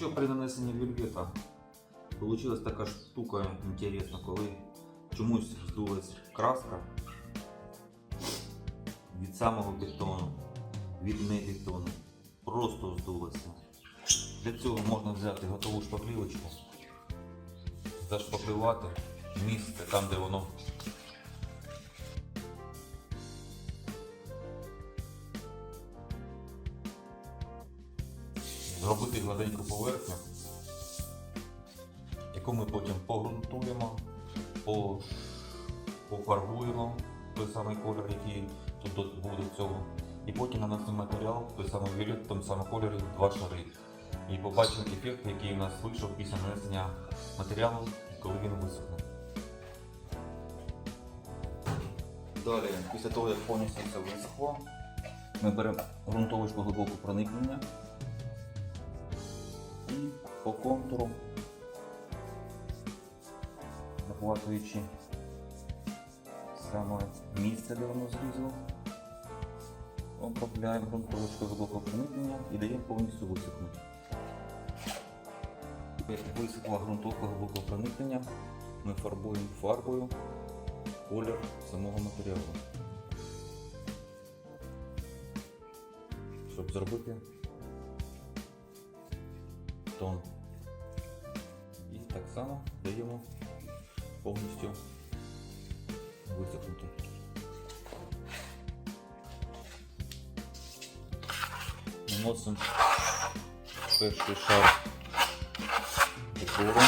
Якщо при нанесенні вельвета вийшла така штука інтересна, коли чомусь здулась краска від самого бетону, від не просто здулася. Для цього можна взяти готову шпаклівочку, зашпаклювати місце там, де воно зробити гладеньку поверхню, яку ми потім погрунтуємо, пофарбуємо той самий колір, який тут був до цього. І потім нанесемо матеріал, той самий віліт, в тому самому кольорі два шари. І побачимо ефект, який у нас вийшов після нанесення матеріалу, коли він висохне. Далі, після того, як повністю все висохло, ми беремо ґрунтовочку глибокого проникнення по контуру, захватуючи саме місце, де воно зрізало, обробляємо ґрунтовочку глибокого проникнення і даємо повністю висохнути. Висохла ґрунтовка глибокого проникнення, ми фарбуємо фарбою колір самого матеріалу. Щоб зробити тон. Так само даємо повністю висохнути. Наносимо перший шар декору.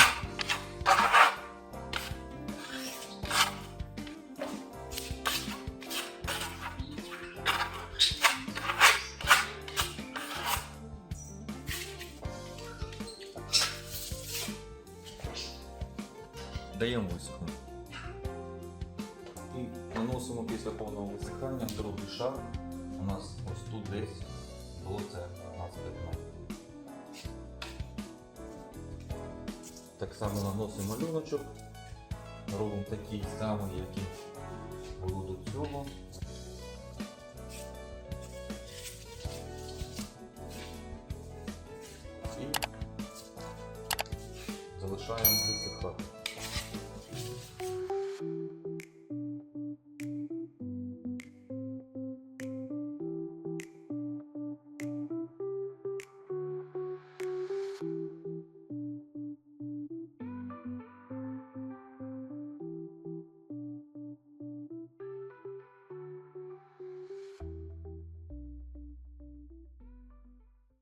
Даємо висохнути. І наносимо після повного висихання другий шар. У нас ось тут десь було це у нас пятно. Так само наносимо малюночок. Робимо такий самий, як і було до цього. І залишаємо висихати.